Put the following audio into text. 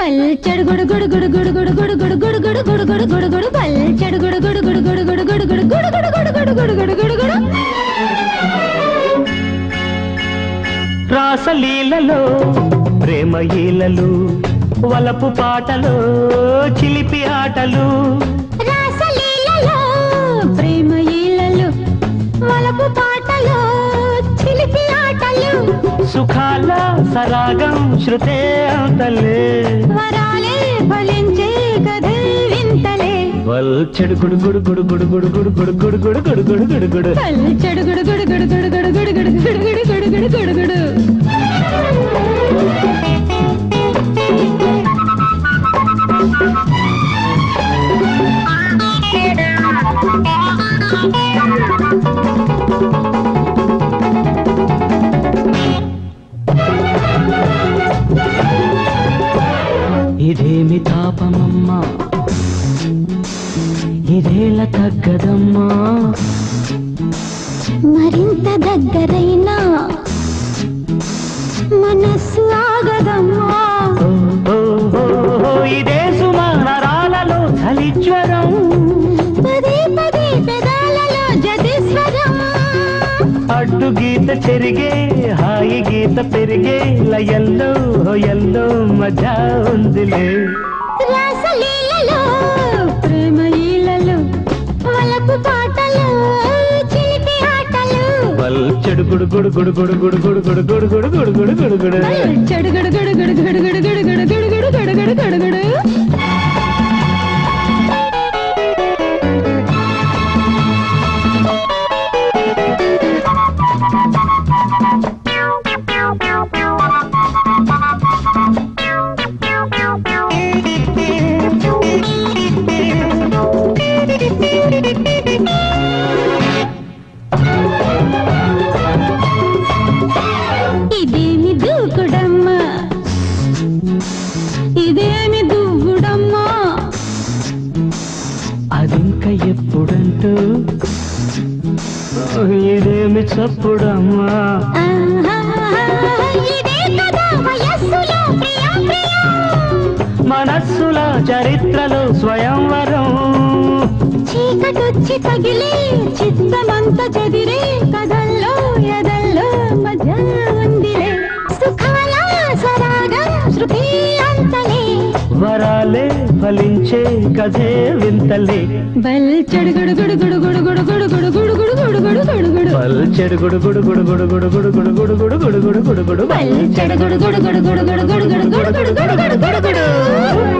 గుడు గుడు గుడు గుడు గుడు గుడు గుడు గుడు గుడు గుడు గుడు గుడు గుడు పల్చడు గుడు గుడు గుడు గుడు గుడు గుడు గుడు గుడు గుడు గుడు గుడు గుడు గుడు గుడు గుడు రాసలీలలో ప్రేమ ఈలలు వలపు పాటలు చిలిపి ఆటలు రాసలీలలో ప్రేమ సుఖాల సరాగం శృతే అంతలే వరాలే ఫలించే కథే వింతలే వల్ చెడు గుడు గుడు గుడు గుడు గుడు గుడు గుడు గుడు గుడు గుడు గుడు గుడు గుడు పల్చడు గుడు గుడు గుడు గుడు గుడు గుడు గుడు గుడు గుడు గుడు గుడు గుడు గుడు ఇదేమి తాపమమ్మా? ఇదేల తగ్గదమ్మా? మరింత దగ్గరైనా? మనస్సు ఆగదమ్మా? ఇదే సుమారాలలో చలి అడ్డు గీత చెరిగే హాయి గీత పెరిగే లయల్లో ఎల్లో మజా ఉందిలే చెడు గుడు గుడు గుడు గుడు గుడు గుడు గుడు గుడు గుడు గుడు గుడు గుడు గుడు చెడు గుడు గుడు గుడు గుడు గుడు గుడు గుడు గుడు గుడు గుడు గుడు గుడు గుడు ఎప్పుడంటూ? ఇదేమి చప్పుడమ్మా? మనస్సుల చరిత్రలో స్వయంవరం. చీకటొచ్చి తగిలి చిత్తమంత చెదిరే ఫలించే కథే వింతలే బల్ చెడుగుడు గుడు గుడు గుడు గుడు గుడు గుడు గుడు గుడు గుడు గుడు గుడు గుడు పల్ చెడు గుడు గుడు గుడు గుడు గుడు గుడు గుడు గుడు గుడు గుడు గుడు గుడు గుడు బల్ చెడుగుడు గుడు గుడు గుడు గుడు గుడు గుడు గుడు గుడు గుడు గుడు గుడు గుడు